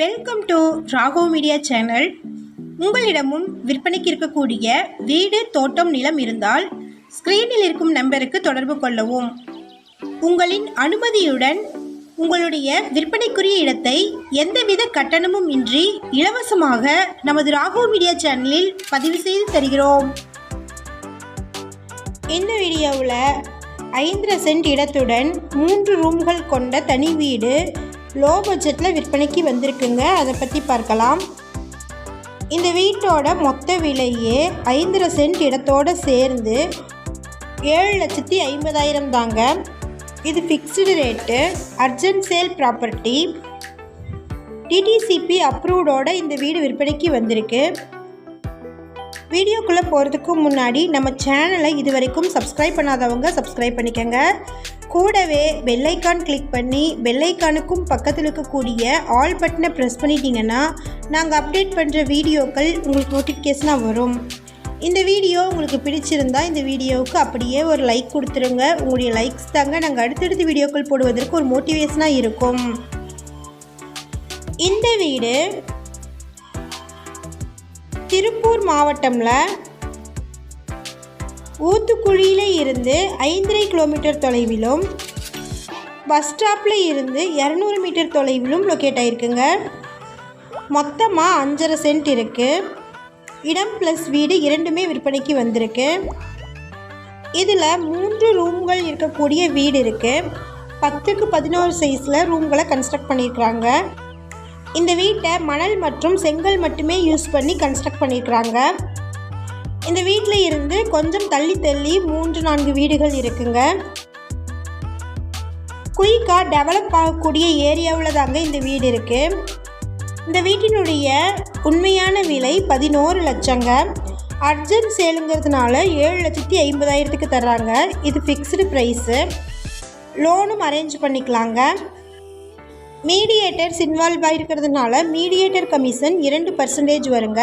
Welcome to Rago media channel உங்களிடமும் விற்பனைக்கு இருக்கக்கூடிய வீடு தோட்டம் நிலம் இருந்தால் ஸ்க்ரீனில் இருக்கும் நம்பருக்கு தொடர்பு கொள்ளவும். உங்களின் அனுமதியுடன் உங்களுடைய விற்பனைக்குரிய இடத்தை எந்தவித கட்டணமும் இன்றி இலவசமாக நமது ராகோ மீடியா சேனலில் பதிவு செய்து தருகிறோம். இந்த வீடியோவில் ஐந்தரை சென்ட் இடத்துடன் மூன்று ரூம்கள் கொண்ட தனி வீடு லோ பட்ஜெட்டில் விற்பனைக்கு வந்திருக்குங்க. அதை பற்றி பார்க்கலாம். இந்த வீட்டோட மொத்த விலையே ஐந்தரை சென்ட் இடத்தோடு சேர்ந்து ஏழு லட்சத்தி ஐம்பதாயிரம் தாங்க. இது fixed rate urgent sale property DTCP அப்ரூவ்டோட இந்த வீடு விற்பனைக்கு வந்திருக்கு. வீடியோக்குள்ளே போகிறதுக்கு முன்னாடி நம்ம சேனலை இது வரைக்கும் சப்ஸ்கிரைப் பண்ணாதவங்க சப்ஸ்கிரைப் பண்ணிக்கோங்க. கூடவே பெல்லைக்கான் கிளிக் பண்ணி பெல்லைக்கானுக்கும் பக்கத்தில் இருக்கக்கூடிய ஆல் பட்டனை ப்ரெஸ் பண்ணிட்டீங்கன்னா நாங்கள் அப்டேட் பண்ணுற வீடியோக்கள் உங்களுக்கு நோட்டிஃபிகேஷனாக வரும். இந்த வீடியோ உங்களுக்கு பிடிச்சிருந்தா இந்த வீடியோவுக்கு அப்படியே ஒரு லைக் கொடுத்துருங்க. உங்களுடைய லைக்ஸ் தாங்க நாங்கள் அடுத்தடுத்த வீடியோக்கள் போடுவதற்கு ஒரு மோட்டிவேஷனாக இருக்கும். இந்த வீடு திருப்பூர் மாவட்டம்ல ஊத்துக்குழியில் இருந்து ஐந்தரை கிலோமீட்டர் தொலைவிலும் பஸ் ஸ்டாப்பில் இருந்து இரநூறு மீட்டர் தொலைவிலும் லொக்கேட் ஆகிருக்குங்க மொத்தமாக அஞ்சரை சென்ட் இருக்குது இடம் ப்ளஸ் வீடு இரண்டுமே விற்பனைக்கு வந்திருக்கு. இதில் மூன்று ரூம்கள் இருக்கக்கூடிய வீடு இருக்குது பத்துக்கு பதினோரு சைஸில் ரூம்களை கன்ஸ்ட்ரக்ட் பண்ணியிருக்கிறாங்க. இந்த வீட்டை மணல் மற்றும் செங்கல் மட்டுமே யூஸ் பண்ணி கன்ஸ்ட்ரக்ட் பண்ணியிருக்கிறாங்க. இந்த வீட்டில் இருந்து கொஞ்சம் தள்ளி தள்ளி மூன்று நான்கு வீடுகள் இருக்குங்க. குயிக்காக டெவலப் ஆகக்கூடிய ஏரியாவில் தாங்க இந்த வீடு இருக்குது இந்த வீட்டினுடைய உண்மையான விலை பதினோரு லட்சங்க. அர்ஜென்ட் சேலுங்கிறதுனால ஏழு லட்சத்தி ஐம்பதாயிரத்துக்கு தர்றாங்க. இது ஃபிக்ஸ்டு ப்ரைஸு லோனும் அரேஞ்ச் பண்ணிக்கலாங்க. மீடியேட்டர்ஸ் இன்வால்வ் ஆகிருக்கிறதுனால மீடியேட்டர் கமிஷன் இரண்டு பர்சன்டேஜ் வருங்க.